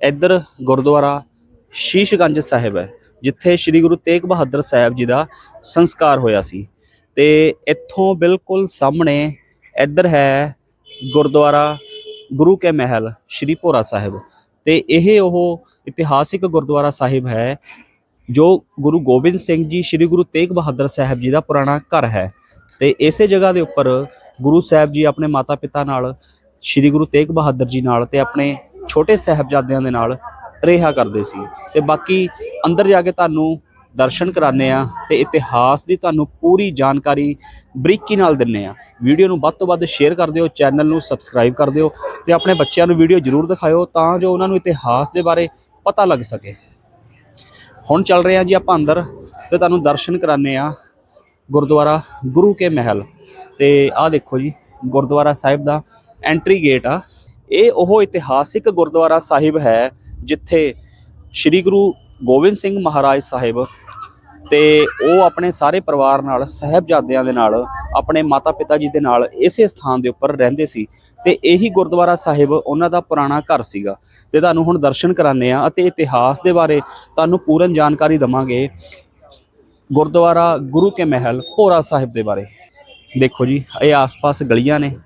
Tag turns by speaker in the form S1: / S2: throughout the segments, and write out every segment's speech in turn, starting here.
S1: ਇੱਧਰ ਗੁਰਦੁਆਰਾ ਸ਼ੀਸ਼ਗੰਜ ਸਾਹਿਬ ਹੈ, ਜਿੱਥੇ ਸ੍ਰੀ ਗੁਰੂ ਤੇਗ ਬਹਾਦਰ ਸਾਹਿਬ ਜੀ ਦਾ ਸੰਸਕਾਰ ਹੋਇਆ ਸੀ। ਤੇ ਇੱਥੋਂ ਬਿਲਕੁਲ ਸਾਹਮਣੇ ਇੱਧਰ ਹੈ ਗੁਰਦੁਆਰਾ ਗੁਰੂ ਕੇ ਮਹਿਲ, ਸ੍ਰੀ ਭੋਰਾ ਸਾਹਿਬ। ਤੇ ਇਹ ਉਹ ਇਤਿਹਾਸਿਕ ਗੁਰਦੁਆਰਾ ਸਾਹਿਬ ਹੈ, ਜੋ ਗੁਰੂ ਗੋਬਿੰਦ ਸਿੰਘ ਜੀ, ਸ੍ਰੀ ਗੁਰੂ ਤੇਗ ਬਹਾਦਰ ਸਾਹਿਬ ਜੀ ਦਾ ਪੁਰਾਣਾ ਘਰ ਹੈ। ਤੇ ਇਸੇ ਜਗ੍ਹਾ ਦੇ ਉੱਪਰ ਗੁਰੂ ਸਾਹਿਬ ਜੀ ਆਪਣੇ ਮਾਤਾ ਪਿਤਾ ਨਾਲ, ਸ੍ਰੀ ਗੁਰੂ ਤੇਗ ਬਹਾਦਰ ਜੀ ਨਾਲ ਤੇ ਆਪਣੇ ਛੋਟੇ ਸਾਹਿਬਜ਼ਾਦਿਆਂ ਦੇ ਨਾਲ ਰਿਹਾ ਕਰਦੇ ਸੀ ਤੇ ਬਾਕੀ ਅੰਦਰ ਜਾ ਕੇ ਤੁਹਾਨੂੰ ਦਰਸ਼ਨ ਕਰਾਣੇ ਆ ਤੇ ਇਤਿਹਾਸ ਦੀ ਤੁਹਾਨੂੰ ਪੂਰੀ ਜਾਣਕਾਰੀ ਬਰੀਕੀ ਨਾਲ ਦਿੰਨੇ ਆ ਵੀਡੀਓ ਨੂੰ ਵੱਧ ਤੋਂ ਵੱਧ ਸ਼ੇਅਰ ਕਰ ਦਿਓ ਚੈਨਲ ਨੂੰ ਸਬਸਕ੍ਰਾਈਬ ਕਰ ਦਿਓ ਤੇ ਆਪਣੇ ਬੱਚਿਆਂ ਨੂੰ ਵੀਡੀਓ ਜ਼ਰੂਰ ਦਿਖਾਇਓ ਤਾਂ ਜੋ ਉਹਨਾਂ ਨੂੰ ਇਤਿਹਾਸ ਦੇ ਬਾਰੇ ਪਤਾ ਲੱਗ ਸਕੇ। ਹੁਣ ਚੱਲ ਰਹੇ ਆ ਜੀ ਆਪਾਂ ਅੰਦਰ ਤੇ ਤੁਹਾਨੂੰ ਦਰਸ਼ਨ ਕਰਾਣੇ ਆ ਗੁਰਦੁਆਰਾ ਗੁਰੂ ਕੇ ਮਹਿਲ ਤੇ ਆਹ ਦੇਖੋ ਜੀ, ਗੁਰਦੁਆਰਾ ਸਾਹਿਬ ਦਾ ਐਂਟਰੀ ਗੇਟ ਆ। ਇਹ ਉਹ ਇਤਿਹਾਸਿਕ ਗੁਰਦੁਆਰਾ ਸਾਹਿਬ ਹੈ ਜਿੱਥੇ ਸ੍ਰੀ ਗੁਰੂ ਗੋਬਿੰਦ ਸਿੰਘ ਮਹਾਰਾਜ ਸਾਹਿਬ ਤੇ ਉਹ ਆਪਣੇ ਸਾਰੇ ਪਰਿਵਾਰ ਨਾਲ, ਸਹਿਬਜ਼ਾਦਿਆਂ ਦੇ ਨਾਲ, ਆਪਣੇ ਮਾਤਾ-ਪਿਤਾ ਜੀ ਦੇ ਨਾਲ ਇਸੇ ਸਥਾਨ ਦੇ ਉੱਪਰ ਰਹਿੰਦੇ ਸੀ ਤੇ ਇਹੀ ਗੁਰਦੁਆਰਾ ਸਾਹਿਬ ਉਹਨਾਂ ਦਾ ਪੁਰਾਣਾ ਘਰ ਸੀਗਾ। ਤੇ ਤੁਹਾਨੂੰ ਹੁਣ ਦਰਸ਼ਨ ਕਰਾਣੇ ਆ ਅਤੇ ਇਤਿਹਾਸ ਦੇ ਬਾਰੇ ਤੁਹਾਨੂੰ ਪੂਰਨ ਜਾਣਕਾਰੀ ਦਵਾਂਗੇ ਗੁਰਦੁਆਰਾ ਗੁਰੂ ਕੇ ਮਹਿਲ ਭੋਰਾ ਸਾਹਿਬ ਦੇ ਬਾਰੇ। ਦੇਖੋ ਜੀ, ਇਹ ਆਸ-ਪਾਸ ਗਲੀਆਂ ਨੇ,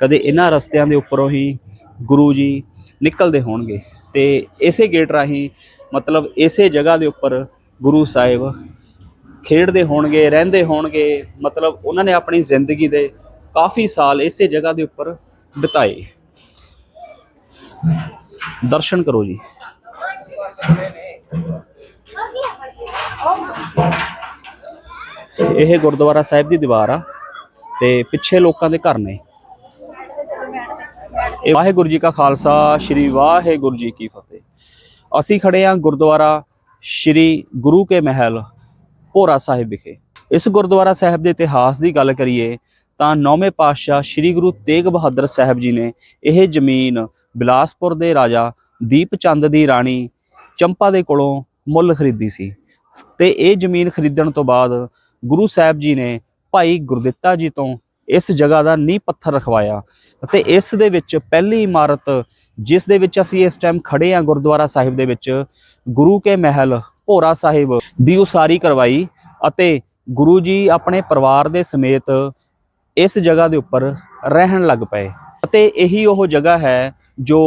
S1: ਕਦੇ ਇਹਨਾਂ ਰਸਤਿਆਂ ਦੇ ਉੱਪਰੋਂ ਹੀ ਗੁਰੂ ਜੀ ਨਿਕਲਦੇ ਹੋਣਗੇ ਤੇ ਇਸੇ ਗੇਟ ਰਾਹੀਂ ਮਤਲਬ ਇਸੇ ਜਗ੍ਹਾ ਦੇ ਉੱਪਰ ਗੁਰੂ ਸਾਹਿਬ ਖੇਡਦੇ ਹੋਣਗੇ, ਰਹਿੰਦੇ ਹੋਣਗੇ, ਮਤਲਬ ਉਹਨਾਂ ਨੇ ਆਪਣੀ ਜ਼ਿੰਦਗੀ ਦੇ ਕਾਫੀ ਸਾਲ ਇਸੇ ਜਗ੍ਹਾ ਦੇ ਉੱਪਰ ਬਿਤਾਏ। ਦਰਸ਼ਨ ਕਰੋ ਜੀ। ਇਹ ਗੁਰਦੁਆਰਾ ਸਾਹਿਬ ਦੀ ਦੀਵਾਰ ਆ ਤੇ ਪਿੱਛੇ ਲੋਕਾਂ ਦੇ ਘਰ ਨੇ। ਇਹ ਵਾਹਿਗੁਰੂ ਜੀ ਕਾ ਖਾਲਸਾ, ਸ੍ਰੀ ਵਾਹਿਗੁਰੂ ਜੀ ਕੀ ਫਤਿਹ। ਅਸੀਂ ਖੜੇ ਹਾਂ ਗੁਰਦੁਆਰਾ ਸ੍ਰੀ ਗੁਰੂ ਕੇ ਮਹਿਲ, ਭੋਰਾ ਸਾਹਿਬ ਵਿਖੇ। ਇਸ ਗੁਰਦੁਆਰਾ ਸਾਹਿਬ ਦੇ ਇਤਿਹਾਸ ਦੀ ਗੱਲ ਕਰੀਏ ਤਾਂ ਨੌਵੇਂ ਪਾਤਸ਼ਾਹ ਸ੍ਰੀ ਗੁਰੂ ਤੇਗ ਬਹਾਦਰ ਸਾਹਿਬ ਜੀ ਨੇ ਇਹ ਜ਼ਮੀਨ ਬਿਲਾਸਪੁਰ ਦੇ ਰਾਜਾ ਦੀਪ ਚੰਦ ਦੀ ਰਾਣੀ ਚੰਪਾ ਦੇ ਕੋਲੋਂ ਮੁੱਲ ਖਰੀਦੀ ਸੀ ਤੇ ਇਹ ਜ਼ਮੀਨ ਖਰੀਦਣ ਤੋਂ ਬਾਅਦ ਗੁਰੂ ਸਾਹਿਬ ਜੀ ਨੇ ਭਾਈ ਗੁਰਦਿੱਤਾ ਜੀ ਤੋਂ ਇਸ ਜਗ੍ਹਾ ਦਾ ਨੀਂਹ ਪੱਥਰ ਰਖਵਾਇਆ ਅਤੇ ਇਸ ਦੇ ਵਿੱਚ ਪਹਿਲੀ ਇਮਾਰਤ ਜਿਸ ਦੇ ਵਿੱਚ ਅਸੀਂ ਇਸ ਟਾਈਮ ਖੜੇ ਹਾਂ ਗੁਰਦੁਆਰਾ ਸਾਹਿਬ ਦੇ ਵਿੱਚ, ਗੁਰੂ ਕੇ ਮਹਿਲ, ਭੋਰਾ ਸਾਹਿਬ ਦੀ ਉਸਾਰੀ ਕਰਵਾਈ ਅਤੇ ਗੁਰੂ ਜੀ ਆਪਣੇ ਪਰਿਵਾਰ ਦੇ ਸਮੇਤ ਇਸ ਜਗ੍ਹਾ ਦੇ ਉੱਪਰ ਰਹਿਣ ਲੱਗ ਪਏ ਅਤੇ ਇਹੀ ਉਹ ਜਗ੍ਹਾ ਹੈ ਜੋ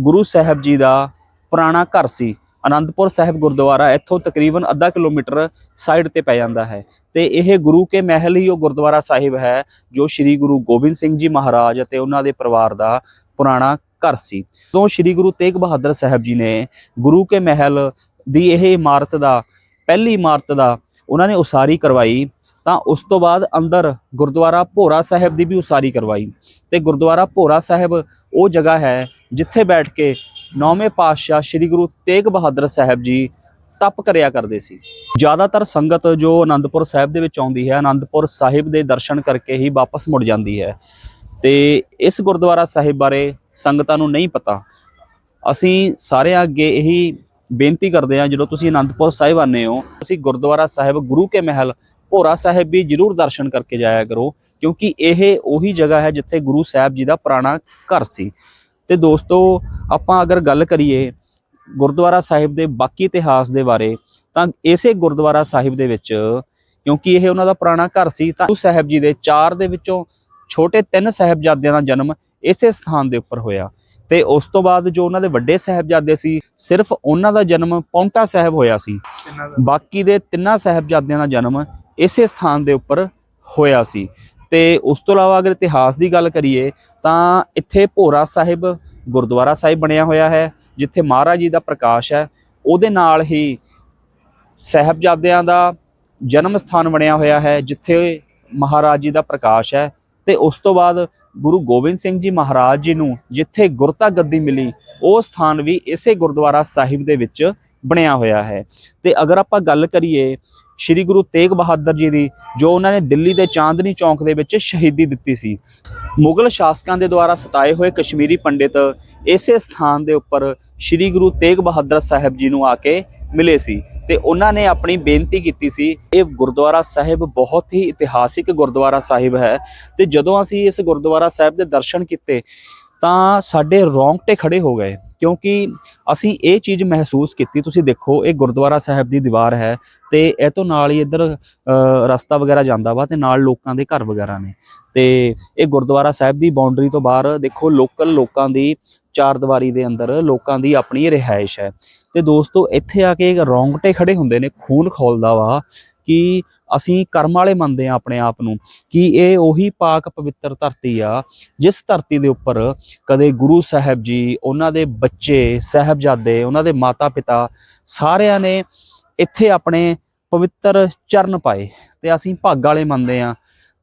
S1: ਗੁਰੂ ਸਾਹਿਬ ਜੀ ਦਾ ਪੁਰਾਣਾ ਘਰ ਸੀ। ਆਨੰਦਪੁਰ ਸਾਹਿਬ ਗੁਰਦੁਆਰਾ ਇੱਥੋਂ ਤਕਰੀਬਨ ਅੱਧਾ ਕਿਲੋਮੀਟਰ ਸਾਈਡ ਤੇ ਪੈ ਜਾਂਦਾ ਹੈ। ਤੇ ਇਹ ਗੁਰੂ ਕੇ ਮਹਿਲ ਹੀ ਉਹ ਗੁਰਦੁਆਰਾ ਸਾਹਿਬ ਹੈ, ਜੋ ਸ੍ਰੀ ਗੁਰੂ ਗੋਬਿੰਦ ਸਿੰਘ ਜੀ ਮਹਾਰਾਜ ਅਤੇ ਉਹਨਾਂ ਦੇ ਪਰਿਵਾਰ ਦਾ ਪੁਰਾਣਾ ਘਰ ਸੀ। ਤੋਂ ਸ੍ਰੀ ਗੁਰੂ ਤੇਗ ਬਹਾਦਰ ਸਾਹਿਬ ਜੀ ਨੇ ਗੁਰੂ ਕੇ ਮਹਿਲ ਦੀ ਇਹ ਇਮਾਰਤ ਦਾ, ਪਹਿਲੀ ਇਮਾਰਤ ਦਾ ਉਹਨਾਂ ਨੇ ਉਸਾਰੀ ਕਰਵਾਈ, ਤਾਂ ਉਸ ਤੋਂ ਬਾਅਦ ਅੰਦਰ ਗੁਰਦੁਆਰਾ ਭੋਰਾ ਸਾਹਿਬ ਦੀ ਵੀ ਉਸਾਰੀ ਕਰਵਾਈ। ਤੇ ਗੁਰਦੁਆਰਾ ਭੋਰਾ ਸਾਹਿਬ ਉਹ ਜਗ੍ਹਾ ਹੈ ਜਿੱਥੇ ਬੈਠ ਕੇ ਨੌਵੇਂ ਪਾਤਸ਼ਾਹ ਸ੍ਰੀ ਗੁਰੂ ਤੇਗ ਬਹਾਦਰ ਸਾਹਿਬ ਜੀ ਤਪ ਕਰਿਆ ਕਰਦੇ ਸੀ। ਜ਼ਿਆਦਾਤਰ ਸੰਗਤ ਜੋ ਆਨੰਦਪੁਰ ਸਾਹਿਬ ਦੇ ਵਿੱਚ ਆਉਂਦੀ ਹੈ ਆਨੰਦਪੁਰ ਸਾਹਿਬ ਦੇ ਦਰਸ਼ਨ ਕਰਕੇ ਹੀ ਵਾਪਸ ਮੁੜ ਜਾਂਦੀ ਹੈ। ਤੇ ਇਸ ਗੁਰਦੁਆਰਾ ਸਾਹਿਬ ਬਾਰੇ ਸੰਗਤਾਂ ਨੂੰ ਨਹੀਂ ਪਤਾ। ਅਸੀਂ ਸਾਰਿਆਂ ਅੱਗੇ ਇਹੀ ਬੇਨਤੀ ਕਰਦੇ ਹਾਂ, ਜਦੋਂ ਤੁਸੀਂ ਆਨੰਦਪੁਰ ਸਾਹਿਬ ਆਨੇ ਹੋ, ਤੁਸੀਂ ਗੁਰਦੁਆਰਾ ਸਾਹਿਬ, ਗੁਰੂ ਕੇ ਮਹਿਲ, ਭੋਰਾ ਸਾਹਿਬ ਵੀ ਜਰੂਰ ਦਰਸ਼ਨ ਕਰਕੇ ਜਾਇਆ ਕਰੋ, ਕਿਉਂਕਿ ਇਹ ਉਹੀ ਜਗ੍ਹਾ ਹੈ ਜਿੱਥੇ ਗੁਰੂ ਸਾਹਿਬ ਜੀ ਦਾ ਪੁਰਾਣਾ ਘਰ ਸੀ। ਤੇ ਦੋਸਤੋ ਆਪਾਂ ਅਗਰ ਗੱਲ ਕਰੀਏ ਗੁਰਦੁਆਰਾ ਸਾਹਿਬ ਦੇ ਬਾਕੀ ਇਤਿਹਾਸ ਦੇ ਬਾਰੇ ਤਾਂ ਇਸੇ ਗੁਰਦੁਆਰਾ ਸਾਹਿਬ ਦੇ ਵਿੱਚ ਕਿਉਂਕਿ ਇਹ ਉਹਨਾਂ ਦਾ ਪੁਰਾਣਾ ਘਰ ਸੀ ਤਾਂ ਗੁਰੂ ਸਾਹਿਬ ਜੀ ਦੇ ਚਾਰ ਦੇ ਵਿੱਚੋਂ ਛੋਟੇ ਤਿੰਨ ਸਾਹਿਬਜ਼ਾਦਿਆਂ ਦਾ ਜਨਮ ਇਸੇ ਸਥਾਨ ਦੇ ਉੱਪਰ ਹੋਇਆ। ਤੇ ਉਸ ਤੋਂ ਬਾਅਦ ਜੋ ਉਹਨਾਂ ਦੇ ਵੱਡੇ ਸਾਹਿਬਜ਼ਾਦੇ ਸੀ ਸਿਰਫ ਉਹਨਾਂ ਦਾ ਜਨਮ ਪੌਂਟਾ ਸਾਹਿਬ ਹੋਇਆ ਸੀ। ਬਾਕੀ ਦੇ ਤਿੰਨਾਂ ਸਾਹਿਬਜ਼ਾਦਿਆਂ ਦਾ ਜਨਮ ਇਸੇ ਸਥਾਨ ਦੇ ਉੱਪਰ ਹੋਇਆ ਸੀ। ਤੇ ਉਸ ਤੋਂ ਇਲਾਵਾ ਅਗਰ ਇਤਿਹਾਸ ਦੀ ਗੱਲ ਕਰੀਏ ਤਾਂ ਇੱਥੇ ਭੋਰਾ ਸਾਹਿਬ ਗੁਰਦੁਆਰਾ ਸਾਹਿਬ ਬਣਿਆ ਹੋਇਆ ਹੈ, ਜਿੱਥੇ ਮਹਾਰਾਜ ਜੀ ਦਾ ਪ੍ਰਕਾਸ਼ ਹੈ। ਉਹਦੇ ਨਾਲ ਹੀ ਸਾਹਿਬਜ਼ਾਦਿਆਂ ਦਾ ਜਨਮ ਸਥਾਨ ਬਣਿਆ ਹੋਇਆ ਹੈ, ਜਿੱਥੇ ਮਹਾਰਾਜ ਜੀ ਦਾ ਪ੍ਰਕਾਸ਼ ਹੈ। ਤੇ ਉਸ ਤੋਂ ਬਾਅਦ ਗੁਰੂ ਗੋਬਿੰਦ ਸਿੰਘ ਜੀ ਮਹਾਰਾਜ ਜੀ ਨੂੰ ਜਿੱਥੇ ਗੁਰਤਾ ਗੱਦੀ ਮਿਲੀ, ਉਹ ਸਥਾਨ ਵੀ ਇਸੇ ਗੁਰਦੁਆਰਾ ਸਾਹਿਬ ਦੇ ਵਿੱਚ ਬਣਿਆ ਹੋਇਆ ਹੈ। ਤੇ ਅਗਰ ਆਪਾਂ ਗੱਲ ਕਰੀਏ ਸ੍ਰੀ ਗੁਰੂ ਤੇਗ ਬਹਾਦਰ ਜੀ ਦੀ, ਜੋ ਉਹਨਾਂ ਨੇ ਦਿੱਲੀ ਦੇ ਚਾਂਦਨੀ ਚੌਂਕ ਦੇ ਵਿੱਚ ਸ਼ਹੀਦੀ ਦਿੱਤੀ ਸੀ। ਮੁਗਲ ਸ਼ਾਸਕਾਂ ਦੇ ਦੁਆਰਾ ਸਤਾਏ ਹੋਏ ਕਸ਼ਮੀਰੀ ਪੰਡਿਤ ਇਸੇ ਸਥਾਨ ਦੇ ਉੱਪਰ ਸ੍ਰੀ ਗੁਰੂ ਤੇਗ ਬਹਾਦਰ ਸਾਹਿਬ ਜੀ ਨੂੰ ਆ ਕੇ ਮਿਲੇ ਸੀ ਤੇ ਉਹਨਾਂ ਨੇ ਆਪਣੀ ਬੇਨਤੀ ਕੀਤੀ ਸੀ, ਇਹ ਗੁਰਦੁਆਰਾ ਸਾਹਿਬ ਬਹੁਤ ਹੀ ਇਤਿਹਾਸਿਕ ਗੁਰਦੁਆਰਾ ਸਾਹਿਬ ਹੈ ਤੇ ਜਦੋਂ ਅਸੀਂ ਇਸ ਗੁਰਦੁਆਰਾ ਸਾਹਿਬ ਦੇ ਦਰਸ਼ਨ ਕੀਤੇ, ਤਾਂ ਸਾਡੇ ਰੌਂਗਟੇ ਖੜੇ ਹੋ ਗਏ। ਕਿਉਂਕਿ ਅਸੀਂ ਇਹ ਚੀਜ਼ ਮਹਿਸੂਸ ਕੀਤੀ, ਤੁਸੀਂ ਦੇਖੋ, ਇਹ ਗੁਰਦੁਆਰਾ ਸਾਹਿਬ ਦੀ ਦੀਵਾਰ ਹੈ ਤੇ ਇਹ ਤੋਂ ਨਾਲ ਹੀ ਇੱਧਰ ਰਸਤਾ ਵਗੈਰਾ ਜਾਂਦਾ ਵਾ ਤੇ ਨਾਲ ਲੋਕਾਂ ਦੇ ਘਰ ਵਗੈਰਾ ਨੇ। ਤੇ ਇਹ ਗੁਰਦੁਆਰਾ ਸਾਹਿਬ ਦੀ ਬਾਉਂਡਰੀ ਤੋਂ ਬਾਹਰ ਦੇਖੋ ਲੋਕਲ ਲੋਕਾਂ ਦੀ ਚਾਰ ਦੀਵਾਰੀ ਦੇ ਅੰਦਰ ਲੋਕਾਂ ਦੀ ਆਪਣੀ ਰਿਹਾਇਸ਼ ਹੈ। ਤੇ ਦੋਸਤੋ, ਇੱਥੇ ਆ ਕੇ ਰੌਂਗਟੇ ਖੜੇ ਹੁੰਦੇ ਨੇ, ਖੂਨ ਖੋਲਦਾ ਵਾ ਕਿ ਅਸੀਂ ਕਰਮ ਵਾਲੇ ਮੰਨਦੇ ਆ ਆਪਣੇ ਆਪ ਨੂੰ ਕਿ ਇਹ ਉਹੀ ਪਾਕ ਪਵਿੱਤਰ ਧਰਤੀ ਆ, ਜਿਸ ਧਰਤੀ ਦੇ ਉੱਪਰ ਕਦੇ ਗੁਰੂ ਸਾਹਿਬ ਜੀ, ਉਹਨਾਂ ਦੇ ਬੱਚੇ, ਸਾਹਿਬਜ਼ਾਦੇ, ਉਹਨਾਂ ਦੇ ਮਾਤਾ ਪਿਤਾ ਸਾਰਿਆਂ ਨੇ ਇੱਥੇ ਆਪਣੇ ਪਵਿੱਤਰ ਚਰਨ ਪਾਏ ਤੇ ਅਸੀਂ ਭਾਗ ਵਾਲੇ ਮੰਨਦੇ ਆ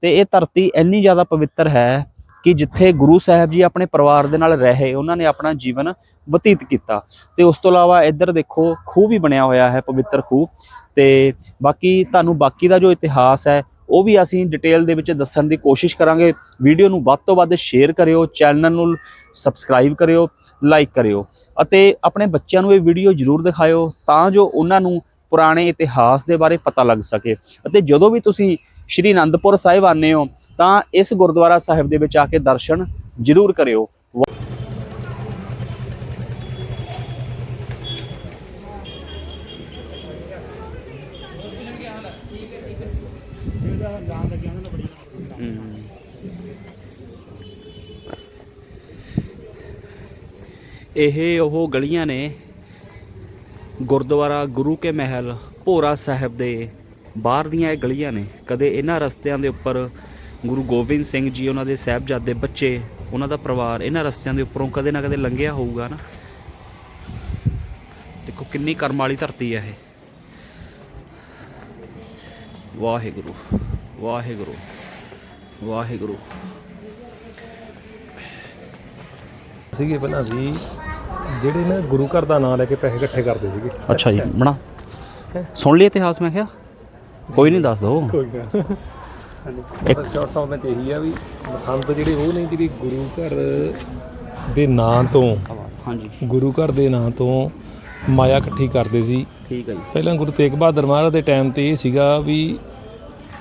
S1: ਤੇ ਇਹ ਧਰਤੀ ਇੰਨੀ ਜ਼ਿਆਦਾ ਪਵਿੱਤਰ ਹੈ ਕਿ ਜਿੱਥੇ ਗੁਰੂ ਸਾਹਿਬ ਜੀ ਆਪਣੇ ਪਰਿਵਾਰ ਦੇ ਨਾਲ ਰਹੇ, ਉਹਨਾਂ ਨੇ ਆਪਣਾ ਜੀਵਨ ਬਤੀਤ ਕੀਤਾ। ਤੇ ਉਸ ਤੋਂ ਇਲਾਵਾ ਇੱਧਰ ਦੇਖੋ, ਖੂਹ ਵੀ ਬਣਿਆ ਹੋਇਆ ਹੈ, ਪਵਿੱਤਰ ਖੂਹ। ਤੇ ਬਾਕੀ ਤੁਹਾਨੂੰ ਬਾਕੀ ਦਾ ਜੋ ਇਤਿਹਾਸ ਹੈ, ਉਹ ਵੀ ਅਸੀਂ ਡਿਟੇਲ ਦੇ ਵਿੱਚ ਦੱਸਣ ਦੀ ਕੋਸ਼ਿਸ਼ ਕਰਾਂਗੇ। ਵੀਡੀਓ ਨੂੰ ਵੱਧ ਤੋਂ ਵੱਧ ਸ਼ੇਅਰ ਕਰਿਓ ਚੈਨਲ ਨੂੰ ਸਬਸਕ੍ਰਾਈਬ ਕਰਿਓ ਲਾਈਕ ਕਰਿਓ। ਅਤੇ ਆਪਣੇ ਬੱਚਿਆਂ ਨੂੰ ਇਹ ਵੀਡੀਓ ਜ਼ਰੂਰ ਦਿਖਾਇਓ, ਤਾਂ ਜੋ ਉਹਨਾਂ ਨੂੰ ਪੁਰਾਣੇ ਇਤਿਹਾਸ ਦੇ ਬਾਰੇ ਪਤਾ ਲੱਗ ਸਕੇ। ਅਤੇ ਜਦੋਂ ਵੀ ਤੁਸੀਂ ਸ਼੍ਰੀ ਅਨੰਦਪੁਰ ਸਾਹਿਬ ਆਨੇ ਹੋ ਤਾਂ ਇਸ ਗੁਰਦੁਆਰਾ ਸਾਹਿਬ ਦੇ ਵਿੱਚ ਆ ਕੇ ਦਰਸ਼ਨ ਜ਼ਰੂਰ ਕਰਿਓ। ਇਹ ਉਹ ਗਲੀਆਂ ਨੇ ਗੁਰਦੁਆਰਾ ਗੁਰੂ ਕੇ ਮਹਿਲ ਭੋਰਾ ਸਾਹਿਬ ਦੇ ਬਾਹਰ ਦੀਆਂ ਇਹ ਗਲੀਆਂ ਨੇ। ਕਦੇ ਇਹਨਾਂ ਰਸਤਿਆਂ ਦੇ ਉੱਪਰ ਗੁਰੂ ਗੋਬਿੰਦ ਸਿੰਘ ਜੀ ਉਹਨਾਂ ਦੇ ਸਾਹਿਬਜ਼ਾਦੇ ਬੱਚੇ ਉਹਨਾਂ ਦਾ ਪਰਿਵਾਰ ਇਹਨਾਂ ਰਸਤਿਆਂ ਦੇ ਉੱਪਰੋਂ ਕਦੇ ਨਾ ਕਦੇ ਲੰਘਿਆ ਹੋਊਗਾ ਨਾ। ਦੇਖੋ ਕਿੰਨੀ ਕਰਮ ਵਾਲੀ ਧਰਤੀ ਹੈ ਇਹ। ਵਾਹਿਗੁਰੂ ਵਾਹਿਗੁਰੂ ਵਾਹਿਗੁਰੂ।
S2: ਸੀਗੇ ਪਹਿਲਾਂ ਵੀ ਜਿਹੜੇ ਨਾ ਗੁਰੂ ਘਰ ਦਾ ਨਾਮ ਲੈ ਕੇ ਪੈਸੇ ਇਕੱਠੇ ਕਰਦੇ ਸੀਗੇ।
S1: ਅੱਛਾ ਜੀ ਬਣਾ। ਸੁਣ ਲਈ ਇਤਿਹਾਸ ਮੈਂ ਕਿਹਾ? ਕੋਈ ਨਹੀਂ ਦੱਸ ਦੋ।
S2: ਕੋਈ ਨਾ।
S1: ਇੱਕ
S2: ਸ਼ਾਰਟ ਫਾਰਮ ਵਿੱਚ ਇਹੀ ਆ ਵੀ ਬਸੰਤ ਜਿਹੜੇ ਉਹ ਨੇ ਜਿਹੜੀ ਗੁਰੂ ਘਰ ਦੇ ਨਾਂ ਤੋਂ।
S1: ਹਾਂਜੀ।
S2: ਗੁਰੂ ਘਰ ਦੇ ਨਾਂ ਤੋਂ ਮਾਇਆ ਇਕੱਠੀ ਕਰਦੇ ਸੀ।
S1: ਠੀਕ ਹੈ ਜੀ।
S2: ਪਹਿਲਾਂ ਗੁਰੂ ਤੇਗ ਬਹਾਦਰ ਮਹਾਰਾਜ ਦੇ ਟਾਈਮ ਤੇ ਇਹ ਸੀਗਾ ਵੀ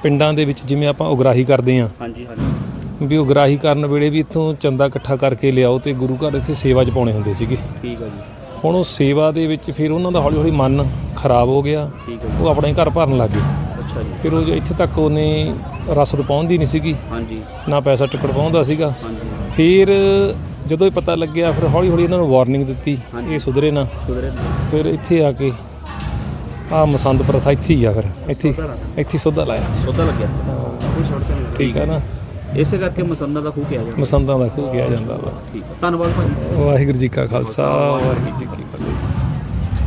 S2: ਪਿੰਡਾਂ ਦੇ ਵਿੱਚ ਜਿਵੇਂ ਆਪਾਂ ਉਗਰਾਹੀ ਕਰਦੇ ਆਂ
S1: ਹਾਂਜੀ ਹਾਂਜੀ।
S2: ਵੀ ਉਗਰਾਹੀ ਕਰਨ ਵੇਲੇ ਵੀ ਇੱਥੋਂ ਚੰਦਾ ਇਕੱਠਾ ਕਰਕੇ ਲਿਆਓ ਤੇ ਗੁਰੂ ਘਰ ਇੱਥੇ ਸੇਵਾ 'ਚ ਪਾਉਣੇ ਹੁੰਦੇ ਸੀਗੇ।
S1: ਠੀਕ ਹੈ ਜੀ।
S2: ਹੁਣ ਉਹ ਸੇਵਾ ਦੇ ਵਿੱਚ ਫਿਰ ਉਹਨਾਂ ਦਾ ਹੌਲੀ ਹੌਲੀ ਮਨ ਖਰਾਬ ਹੋ ਗਿਆ।
S1: ਠੀਕ ਹੈ
S2: ਉਹ ਆਪਣੇ ਘਰ ਭਰਨ ਲੱਗ ਗਏ।
S1: ਅੱਛਾ ਜੀ।
S2: ਫਿਰ ਉਹ ਇੱਥੇ ਤੱਕ ਉਹਨੇ ਰਸ ਪਹੁੰਚਦੀ ਨਹੀਂ ਸੀਗੀ।
S1: ਹਾਂਜੀ।
S2: ਨਾ ਪੈਸਾ ਟਿਕਟ ਪਹੁੰਚਦਾ ਸੀਗਾ।
S1: ਹਾਂਜੀ।
S2: ਫਿਰ ਜਦੋਂ ਇਹ ਪਤਾ ਲੱਗਿਆ ਫਿਰ ਹੌਲੀ ਹੌਲੀ ਇਹਨਾਂ ਨੂੰ ਵਾਰਨਿੰਗ ਦਿੱਤੀ। ਇਹ ਸੁਧਰੇ ਨਾ।
S1: ਕੁਦਰੇ
S2: ਫਿਰ ਇੱਥੇ ਆ ਕੇ ਆ ਮਸੰਦ ਪ੍ਰਥਾ ਇੱਥੇ ਹੀ ਆ ਫਿਰ। ਇੱਥੇ ਹੀ- ਇੱਥੇ ਹੀ ਸੋਧਾ ਲਾਇਆ।
S1: ਸੋਧਾ ਲੱਗਿਆ।
S2: ਠੀਕ ਆ ਨਾ।
S1: ਇਸੇ ਕਰਕੇ ਮਸੰਦਾ ਦਾ ਖੂਹ ਕਿਹਾ ਜਾਂਦਾ।
S2: ਮਸੰਦਾਂ ਦਾ ਖੂਹ ਕਿਹਾ ਜਾਂਦਾ ਵਾ।
S1: ਠੀਕ ਹੈ ਧੰਨਵਾਦ ਭਾਜੀ।
S2: ਵਾਹਿਗੁਰੂ ਜੀ ਕਾ ਖਾਲਸਾ ਵਾਹਿਗੁਰੂ ਜੀ ਕੀ ਫਤਿਹ।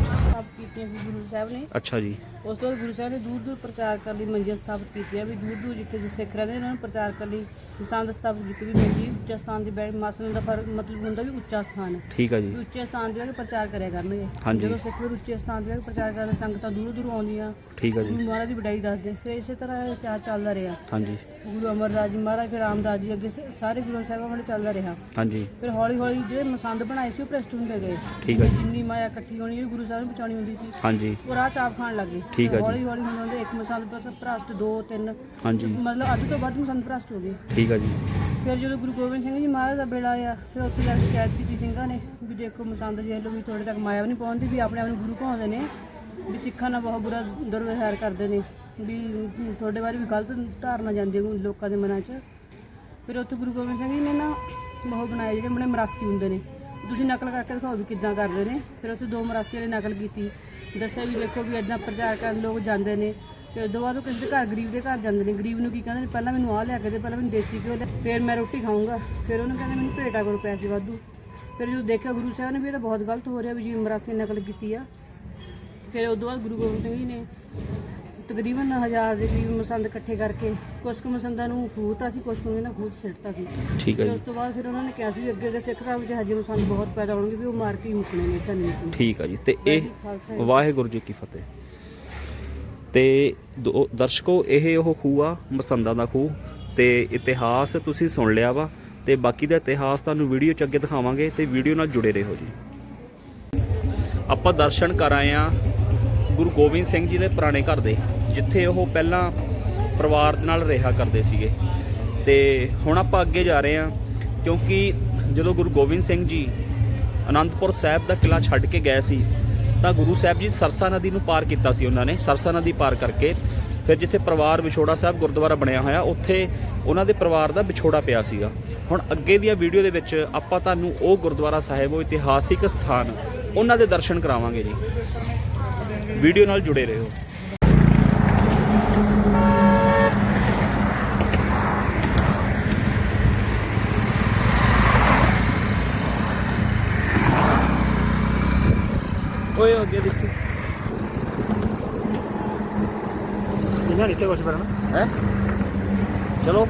S3: ਸਥਾਪਿਤ ਕੀਤੀਆਂ ਸੀ ਗੁਰੂ ਸਾਹਿਬ ਨੇ।
S1: ਅੱਛਾ ਜੀ।
S3: ਉਸ ਤੋਂ ਬਾਅਦ ਗੁਰੂ ਸਾਹਿਬ ਨੇ ਦੂਰ ਦੂਰ ਪ੍ਰਚਾਰ ਕਰਨ ਲਈ ਮੰਜੀਆਂ ਸਥਾਪਿਤ ਕੀਤੀਆਂ ਵੀ ਦੂਰ ਦੂਰ ਜਿੱਥੇ ਜਿ ਸਿੱਖ ਰਹਿੰਦੇ ਨੇ ਉਹਨਾਂ ਨੂੰ ਪ੍ਰਚਾਰ ਕਰਨ ਲਈ ਸੰਦ ਸਥਾਪਿਤ ਕੀਤੀ ਵੀ ਮੰਜੀ ਉੱਚਾ ਸਥਾਨ ਦੀ ਬੈਠ ਮਾਸਨ ਦਾ ਫ਼ਰਕ ਮਤਲਬ ਹੁੰਦਾ ਵੀ ਉੱਚਾ ਸਥਾਨ
S1: ਠੀਕ ਹੈ ਜੀ।
S3: ਉੱਚੇ ਸਥਾਨ ਕੇ ਪ੍ਰਚਾਰ ਕਰਿਆ ਕਰਨਗੇ। ਜਦੋਂ ਸਿੱਖ ਵੀ ਉੱਚੇ ਸਥਾਨ ਕੇ ਪ੍ਰਚਾਰ ਕਰਨ ਸੰਗਤਾਂ ਦੂਰੋਂ ਦੂਰੋਂ ਆਉਂਦੀਆਂ।
S1: ਠੀਕ ਹੈ ਜੀ।
S3: ਮਹਾਰਾਜ ਦੀ ਵਡਾਈ ਦੱਸਦੇ ਫਿਰ ਇਸੇ ਤਰ੍ਹਾਂ ਪਿਆਰ ਚੱਲਦਾ ਰਿਹਾ।
S1: ਹਾਂਜੀ।
S3: ਗੁਰੂ ਅਮਰਦਾਸ ਜੀ ਮਹਾਰਾਜ ਫਿਰ ਰਾਮਦਾਸ ਜੀ ਅੱਗੇ ਸ- ਸਾਰੇ ਗੁਰੂ ਸਾਹਿਬਾਂ ਵਾਲੇ ਚੱਲਦਾ ਰਿਹਾ।
S1: ਹਾਂਜੀ।
S3: ਫਿਰ ਹੌਲੀ ਹੌਲੀ ਜਿਹੜੇ ਮਸੰਦ ਬਣਾਏ ਸੀ ਉਹ ਭ੍ਰਿਸ਼ਟ ਹੁੰਦੇ ਗਏ।
S1: ਠੀਕ ਹੈ ਜੀ।
S3: ਜਿੰਨੀ ਮਾਇਆ ਇਕੱਠੀ ਹੋਣੀ ਜਿਹੜੀ ਗੁਰੂ ਸਾਹਿਬ ਨੂੰ ਬਚਾਉਣੀ ਹੁੰਦੀ ਸੀ
S1: ਹਾਂਜੀ।
S3: ਉਹ ਰਾਹ ਚਾਪ ਖਾਣ ਲੱਗੇ
S1: ਠੀਕ ਹੈ ਜੀ।
S3: ਹੌਲੀ ਹੌਲੀ ਹੁਣ ਉਹਦੇ ਇੱਕ ਮਸੰਦ ਪਰ ਭ੍ਰਸ਼ਟ ਦੋ ਤਿੰਨ
S1: ਹਾਂਜੀ।
S3: ਮਤਲਬ ਅੱਧ ਤੋਂ ਵੱਧ ਮਸੰਦ ਭ੍ਰਸ਼ਟ ਹੋ ਗਏ।
S1: ਠੀਕ ਹੈ ਜੀ।
S3: ਫਿਰ ਜਦੋਂ ਗੁਰੂ ਗੋਬਿੰਦ ਸਿੰਘ ਜੀ ਮਹਾਰਾਜ ਦਾ ਬੇੜਾ ਆਇਆ ਫਿਰ ਉੱਥੇ ਜਾ ਕੇ ਸ਼ਿਕਾਇਤ ਕੀਤੀ ਸਿੰਘਾਂ ਨੇ ਵੀ ਦੇਖੋ ਮਸੰਦ ਜੇ ਲੋ ਵੀ ਤੁਹਾਡੇ ਤੱਕ ਮਾਇਆ ਵੀ ਨਹੀਂ ਪਹੁੰਚਦੀ ਵੀ ਆਪਣੇ ਆਪ ਨੂੰ ਗੁਰੂ ਕਹਾਉਂਦੇ ਨੇ ਵੀ ਸਿੱਖਾਂ ਨਾਲ ਬਹੁਤ ਬੁਰਾ ਦੁਰਵਿਹਾਰ ਕਰਦੇ ਨੇ। ਵੀ ਤੁਹਾਡੇ ਬਾਰੇ ਵੀ ਗਲਤ ਧਾਰਨਾ ਜਾਂਦੀ ਹੈ ਲੋਕਾਂ ਦੇ ਮਨਾਂ 'ਚ। ਫਿਰ ਉੱਥੇ ਗੁਰੂ ਗੋਬਿੰਦ ਸਿੰਘ ਜੀ ਨੇ ਨਾ ਬਹੁਤ ਬਣਾਏ ਜਿਹੜੇ ਬੜੇ ਮਰਾਸੀ ਹੁੰਦੇ ਨੇ। ਤੁਸੀਂ ਨਕਲ ਕਰਕੇ ਦਿਖਾਓ ਵੀ ਕਿੱਦਾਂ ਕਰਦੇ ਨੇ। ਫਿਰ ਉੱਥੇ ਦੋ ਮਰਾਸੀਆਂ ਨੇ ਨਕਲ ਕੀਤੀ। ਦੱਸਿਆ ਵੀ ਦੇਖੋ ਵੀ ਇਦਾਂ ਪ੍ਰਚਾਰ ਕਰਨ ਲੋਕ ਜਾਂਦੇ ਨੇ। ਤੇ ਉਦੋਂ ਬਾਅਦ ਉਹ ਕਿਸੇ ਦੇ ਘਰ ਗਰੀਬ ਦੇ ਘਰ ਜਾਂਦੇ ਨੇ। ਗਰੀਬ ਨੂੰ ਕੀ ਕਹਿੰਦੇ ਨੇ? ਪਹਿਲਾਂ ਮੈਨੂੰ ਆਹ ਲਿਆ ਕੇ ਦੇ, ਪਹਿਲਾਂ ਮੈਨੂੰ ਦੇਸੀ ਘਿਓ ਦੇ ਫਿਰ ਮੈਂ ਰੋਟੀ ਖਾਊਂਗਾ। ਫਿਰ ਉਹਨੂੰ ਕਹਿੰਦੇ ਮੈਨੂੰ ਭੇਟਾ ਕਰੋ ਪੈਸੇ ਵਾਧੂ। ਫਿਰ ਜਦੋਂ ਦੇਖਿਆ ਗੁਰੂ ਸਾਹਿਬ ਨੇ ਵੀ ਇਹ ਤਾਂ ਬਹੁਤ ਗਲਤ ਹੋ ਰਿਹਾ ਵੀ ਜੀ ਮਰਾਸੀ ਨੇ ਨਕਲ ਕੀਤੀ ਆ। ਫਿਰ ਉਦੋਂ ਬਾਅਦ ਗੁਰੂ ਗੋਬਿੰਦ ਸਿੰਘ ਜੀ ਨੇ ਤਕਰੀਬਨ 1000 ਦੇ ਕਰੀਬ ਮਸੰਦ ਇਕੱਠੇ ਕਰਕੇ ਕੁਛ ਕੁ ਮਸੰਦਾਂ ਨੂੰ ਖੂਤਾ ਸੀ ਕੁਛ ਕੁ ਨੂੰ ਇਹਨਾਂ ਖੂਤ ਸਿੱਟਤਾ ਸੀ।
S1: ਠੀਕ ਹੈ
S3: ਫਿਰ
S1: ਜੀ।
S3: ਉਸ ਤੋਂ ਬਾਅਦ ਫਿਰ ਉਹਨਾਂ ਨੇ ਕਿਹਾ ਸੀ ਵੀ ਅੱਗੇ ਅੱਗੇ ਸਿੱਖ ਧਰਮ ਵਿੱਚ ਹਜੇ ਮਸੰਦ ਬਹੁਤ ਪੈਦਾ ਹੋਣਗੇ ਵੀ ਉਹ ਮਾਰ ਕੇ ਹੀ ਮੁੱਕਣੇ ਨੇ ਤਾਂ ਨਹੀਂ ਮੁੱਕਣੇ
S1: ਠੀਕ ਹੈ ਜੀ। ਤੇ ਇਹ ਵਾਹਿਗੁਰੂ ਜੀ ਕੀ ਫਤਿਹ। ਤੇ ਦੋ- ਦਰਸ਼ਕੋ ਇਹ ਉਹ ਖੂਹ ਆ ਮਸੰਦਾ ਦਾ ਖੂਹ। ਤੇ ਇਤਿਹਾਸ ਤੁਸੀਂ ਸੁਣ ਲਿਆ ਵਾ। ਤੇ ਬਾਕੀ ਦਾ ਇਤਿਹਾਸ ਤੁਹਾਨੂੰ ਵੀਡੀਓ ਚ ਅੱਗੇ ਦਿਖਾਵਾਂਗੇ ਤੇ ਵੀਡੀਓ ਨਾਲ ਜੁੜੇ ਰਹੋ ਜੀ। ਆਪਾਂ ਦਰਸ਼ਨ ਕਰ ਆਏ ਆ ਗੁਰੂ ਗੋਬਿੰਦ ਸਿੰਘ ਜੀ ਦੇ ਪੁਰਾਣੇ ਘਰ ਦੇ। ਜਿੱਥੇ ਉਹ ਪਹਿਲਾਂ ਪਰਿਵਾਰ ਦੇ ਨਾਲ ਰਿਹਾ ਕਰਦੇ ਸੀਗੇ। ਤੇ ਹੁਣ ਆਪਾਂ ਅੱਗੇ ਜਾ ਰਹੇ ਹਾਂ, ਕਿਉਂਕਿ ਜਦੋਂ ਗੁਰੂ ਗੋਬਿੰਦ ਸਿੰਘ ਜੀ ਅਨੰਦਪੁਰ ਸਾਹਿਬ ਦਾ ਕਿਲਾ ਛੱਡ ਕੇ ਗਏ ਸੀ, ਤਾਂ ਗੁਰੂ ਸਾਹਿਬ ਜੀ ਸਰਸਾ ਨਦੀ ਨੂੰ ਪਾਰ ਕੀਤਾ ਸੀ ਉਹਨਾਂ ਨੇ, ਸਰਸਾ ਨਦੀ ਪਾਰ ਕਰਕੇ। ਫਿਰ ਜਿੱਥੇ ਪਰਿਵਾਰ ਵਿਛੋੜਾ ਸਾਹਿਬ ਗੁਰਦੁਆਰਾ ਬਣਿਆ ਹੋਇਆ, ਉੱਥੇ ਉਹਨਾਂ ਦੇ ਪਰਿਵਾਰ ਦਾ ਵਿਛੋੜਾ ਪਿਆ ਸੀਗਾ। ਹੁਣ ਅੱਗੇ ਦੀਆਂ ਵੀਡੀਓ ਦੇ ਵਿੱਚ ਆਪਾਂ ਤੁਹਾਨੂੰ ਉਹ ਗੁਰਦੁਆਰਾ ਸਾਹਿਬ, ਉਹ ਇਤਿਹਾਸਿਕ ਸਥਾਨ, ਉਹਨਾਂ ਦੇ ਦਰਸ਼ਨ ਕਰਾਵਾਂਗੇ ਜੀ। ਵੀਡੀਓ ਨਾਲ ਜੁੜੇ ਰਹੋ। ਓਏ ਅੱਗੇ ਦੇਖੋ।
S4: ਇਹਨਾਂ ਨਹੀਂ ਕੁਝ ਕਰਨਾ।
S1: ਹੈ? ਚਲੋ।